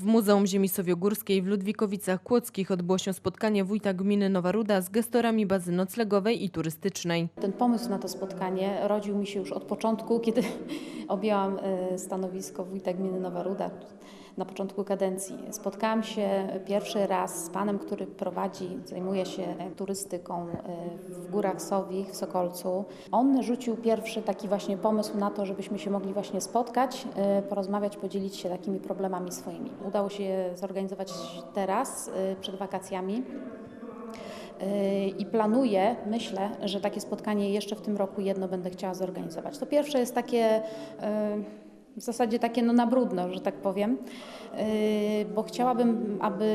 W Muzeum Ziemi Sowiogórskiej w Ludwikowicach Kłodzkich odbyło się spotkanie wójta gminy Nowa Ruda z gestorami bazy noclegowej i turystycznej. Ten pomysł na to spotkanie rodził mi się już od początku, kiedy objęłam e, stanowisko wójta gminy Nowa Ruda na początku kadencji. Spotkałam się pierwszy raz z panem, który prowadzi, zajmuje się turystyką e, w Górach Sowich, w Sokolcu. On rzucił pierwszy taki właśnie pomysł na to, żebyśmy się mogli właśnie spotkać, e, porozmawiać, podzielić się takimi problemami swoimi. Udało się zorganizować teraz, przed wakacjami. I planuję, myślę, że takie spotkanie jeszcze w tym roku jedno będę chciała zorganizować. To pierwsze jest takie y, w zasadzie takie no na brudno, że tak powiem, y, bo chciałabym, aby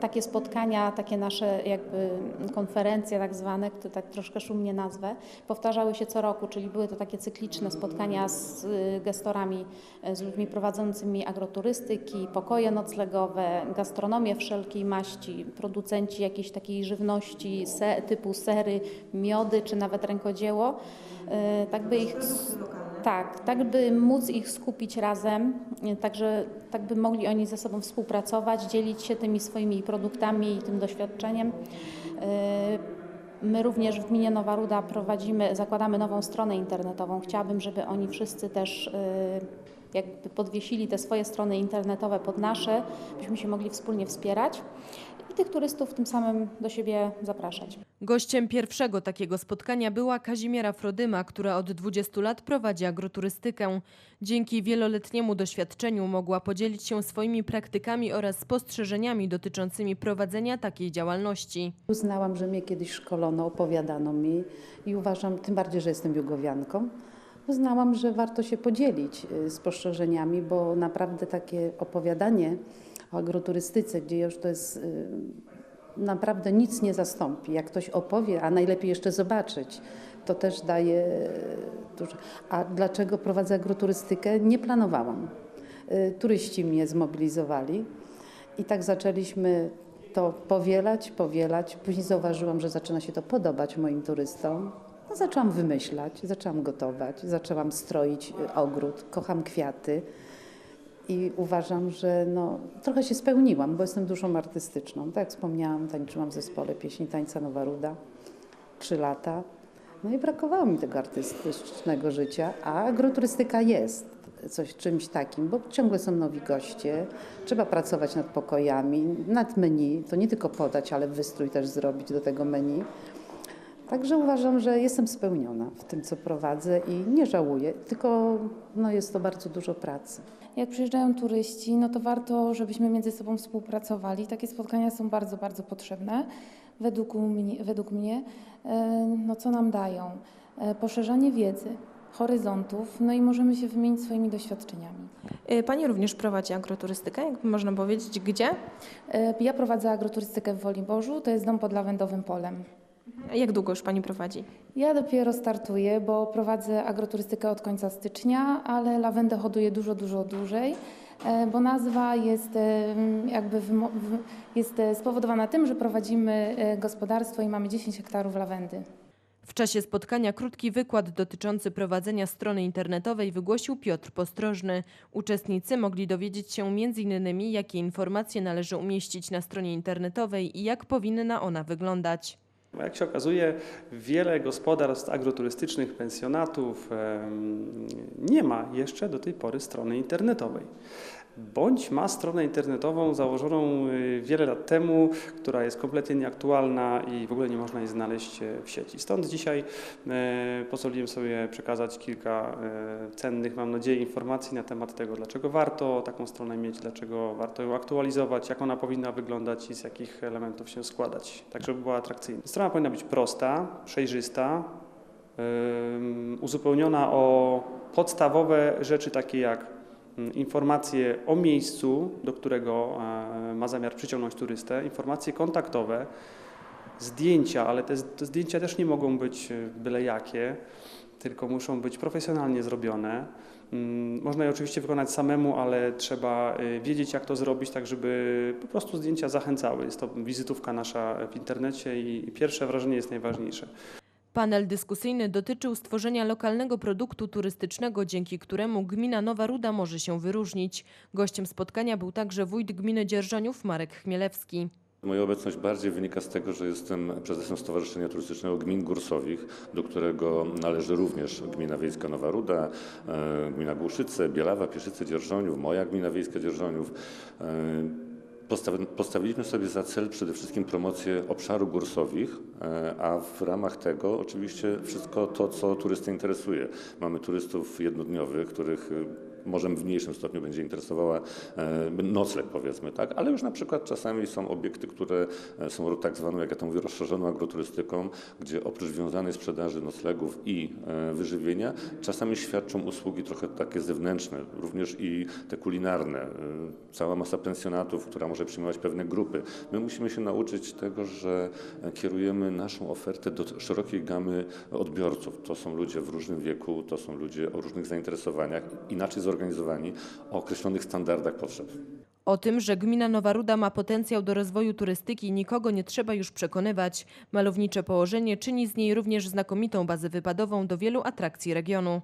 takie spotkania, takie nasze jakby konferencje tak zwane, które tak troszkę szumnie nazwę, powtarzały się co roku, czyli były to takie cykliczne spotkania z y, gestorami, y, z ludźmi prowadzącymi agroturystyki, pokoje noclegowe, gastronomię wszelkiej maści, producenci jakiejś takiej żywności typu sery, miody czy nawet rękodzieło, tak by ich tak, tak by móc ich skupić razem, także tak by mogli oni ze sobą współpracować, dzielić się tymi swoimi produktami i tym doświadczeniem. My również w gminie Nowa Ruda prowadzimy, zakładamy nową stronę internetową. Chciałabym, żeby oni wszyscy też jakby podwiesili te swoje strony internetowe pod nasze, byśmy się mogli wspólnie wspierać i tych turystów tym samym do siebie zapraszać. Gościem pierwszego takiego spotkania była Kazimiera Frodyma, która od 20 lat prowadzi agroturystykę. Dzięki wieloletniemu doświadczeniu mogła podzielić się swoimi praktykami oraz spostrzeżeniami dotyczącymi prowadzenia takiej działalności. Uznałam, że mnie kiedyś szkolono, opowiadano mi i uważam, tym bardziej, że jestem jugowianką, uznałam, że warto się podzielić y, spostrzeżeniami, bo naprawdę takie opowiadanie o agroturystyce, gdzie już to jest y, naprawdę nic nie zastąpi. Jak ktoś opowie, a najlepiej jeszcze zobaczyć, to też daje dużo. A dlaczego prowadzę agroturystykę? Nie planowałam. Y, turyści mnie zmobilizowali i tak zaczęliśmy to powielać, powielać. Później zauważyłam, że zaczyna się to podobać moim turystom. No, zaczęłam wymyślać, zaczęłam gotować, zaczęłam stroić y, ogród, kocham kwiaty i uważam, że no, trochę się spełniłam, bo jestem duszą artystyczną. Tak jak wspomniałam, tańczyłam w zespole pieśni Tańca Nowa Ruda trzy lata. No i brakowało mi tego artystycznego życia, a agroturystyka jest coś czymś takim, bo ciągle są nowi goście, trzeba pracować nad pokojami, nad menu, to nie tylko podać, ale wystrój też zrobić do tego menu. Także uważam, że jestem spełniona w tym, co prowadzę i nie żałuję, tylko no, jest to bardzo dużo pracy. Jak przyjeżdżają turyści, no to warto, żebyśmy między sobą współpracowali. Takie spotkania są bardzo, bardzo potrzebne według mnie. Według mnie e, no co nam dają? E, poszerzanie wiedzy, horyzontów, no i możemy się wymienić swoimi doświadczeniami. Y, Pani również prowadzi agroturystykę, jakby można powiedzieć, gdzie? E, Ja prowadzę agroturystykę w Woliborzu, to jest dom pod lawendowym polem. Jak długo już Pani prowadzi? Ja dopiero startuję, bo prowadzę agroturystykę od końca stycznia, ale lawendę hoduję dużo, dużo dłużej, e, bo nazwa jest e, jakby w- jest e, spowodowana tym, że prowadzimy gospodarstwo i mamy 10 hektarów lawendy. W czasie spotkania krótki wykład dotyczący prowadzenia strony internetowej wygłosił Piotr Postrożny. Uczestnicy mogli dowiedzieć się m.in. jakie informacje należy umieścić na stronie internetowej i jak powinna ona wyglądać. Jak się okazuje, wiele gospodarstw agroturystycznych, pensjonatów nie ma jeszcze do tej pory strony internetowej. Bądź ma stronę internetową założoną y, wiele lat temu, która jest kompletnie nieaktualna i w ogóle nie można jej znaleźć e, w sieci. Stąd dzisiaj e, pozwoliłem sobie przekazać kilka e, cennych, mam nadzieję, informacji na temat tego, dlaczego warto taką stronę mieć, dlaczego warto ją aktualizować, jak ona powinna wyglądać i z jakich elementów się składać, tak żeby była atrakcyjna. Strona powinna być prosta, przejrzysta, uzupełniona o podstawowe rzeczy takie jak informacje o miejscu, do którego e, ma zamiar przyciągnąć turystę, informacje kontaktowe, zdjęcia, ale te, zdjęcia też nie mogą być e, byle jakie, tylko muszą być profesjonalnie zrobione. Mm, Można je oczywiście wykonać samemu, ale trzeba e, wiedzieć, jak to zrobić, tak żeby po prostu zdjęcia zachęcały. Jest to wizytówka nasza w internecie i pierwsze wrażenie jest najważniejsze. Panel dyskusyjny dotyczył stworzenia lokalnego produktu turystycznego, dzięki któremu gmina Nowa Ruda może się wyróżnić. Gościem spotkania był także wójt gminy Dzierżoniów Marek Chmielewski. Moja obecność bardziej wynika z tego, że jestem prezesem Stowarzyszenia Turystycznego Gmin Górsowich, do którego należy również Gmina Wiejska Nowa Ruda, e, Gmina Głuszyce, Bielawa, Pieszyce, Dzierżoniów, moja Gmina Wiejska Dzierżoniów. Postawi- Postawiliśmy sobie za cel przede wszystkim promocję obszaru górsowich, e, a w ramach tego oczywiście wszystko to, co turystę interesuje. Mamy turystów jednodniowych, których może w mniejszym stopniu będzie interesowała e, nocleg powiedzmy, tak, ale już na przykład czasami są obiekty, które e, są tak zwaną, jak ja to mówię, rozszerzoną agroturystyką, gdzie oprócz wiązanej sprzedaży noclegów i e, wyżywienia, czasami świadczą usługi trochę takie zewnętrzne, również i te kulinarne. Cała masa pensjonatów, która może przyjmować pewne grupy. My musimy się nauczyć tego, że kierujemy naszą ofertę do szerokiej gamy odbiorców. To są ludzie w różnym wieku, to są ludzie o różnych zainteresowaniach, inaczej zorganizowani, o określonych standardach potrzeb. O tym, że gmina Nowa Ruda ma potencjał do rozwoju turystyki, nikogo nie trzeba już przekonywać. Malownicze położenie czyni z niej również znakomitą bazę wypadową do wielu atrakcji regionu.